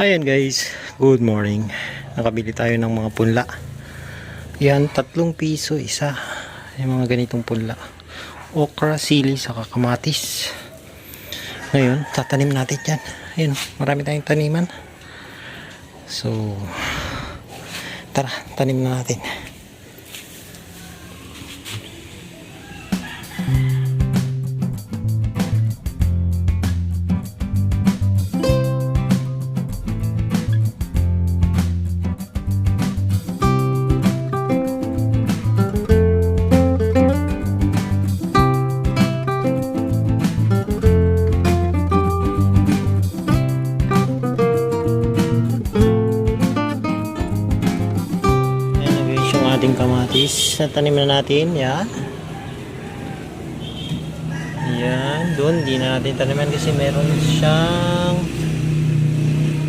Ayan guys, good morning. Nakabili tayo ng mga punla. Yan, tatlong piso isa. Yung mga ganitong punla. Okra, sili, saka kamatis. Ngayon, tatanim natin yan. Ayun, marami tayong taniman. So, tara, tanim na natin. Kamatis. Natanim na natin, yan. Yan, doon, di na natin taniman kasi meron siyang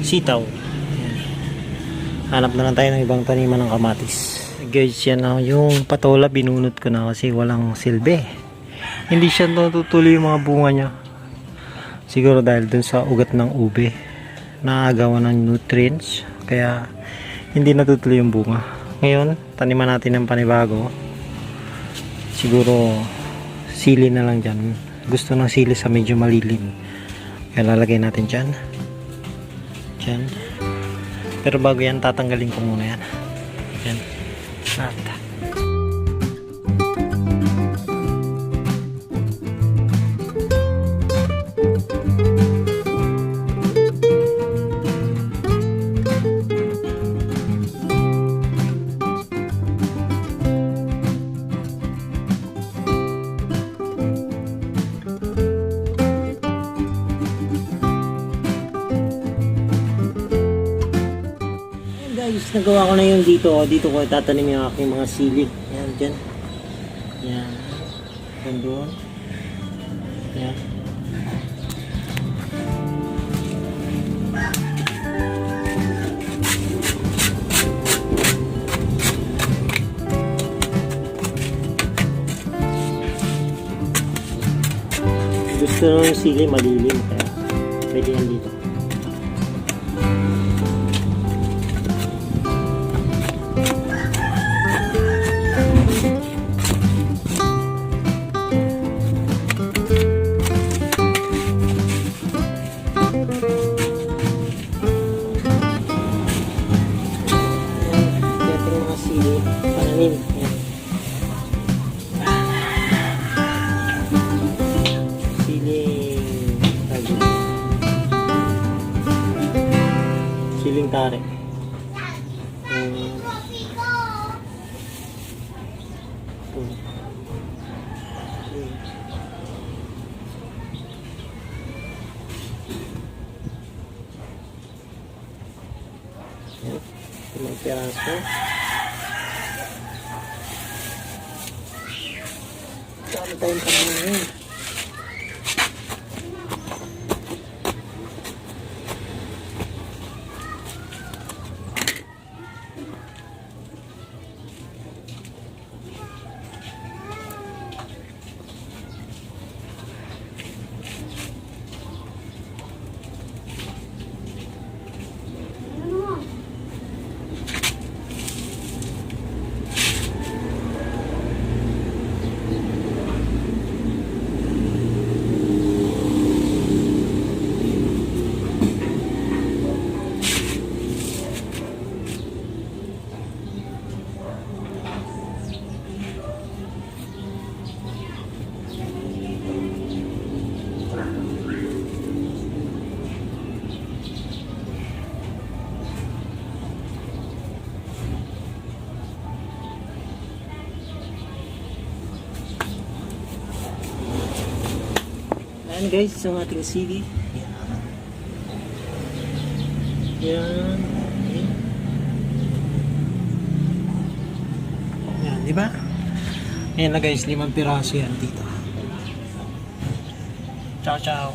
sitaw. Hanap na lang tayo ng ibang taniman ng kamatis. Guys, yan na yung patola, binunot ko na kasi walang silbi. Hindi siya natutuloy yung mga bunga niya. Siguro dahil dun sa ugat ng ube. Naagawa ng nutrients. Kaya hindi natutuloy yung bunga. Ngayon, taniman natin ng panibago. Siguro sili na lang dyan. Gusto ng sili sa medyo malilim. Kaya lalagay natin dyan. Dyan. Pero bago yan, tatanggalin ko muna yan. Yan. At, Guys, nagawa ko na yun dito. oh. Dito ko tatanim yung aking mga sili. Yan, dyan. Yan. Yan doon. Yan. Gusto ng sili malilim kaya pwede yan dito. Pananim. Yan. Siling tawag dito. Siling tare. Um, ito. Yan. Limang piraso. Dami tayong tanaman ngayon. Ayan guys, ang ating sili. Yan. Yan. Yan. Yan, di ba? Ayan na guys, limang piraso yan dito. Ciao, ciao.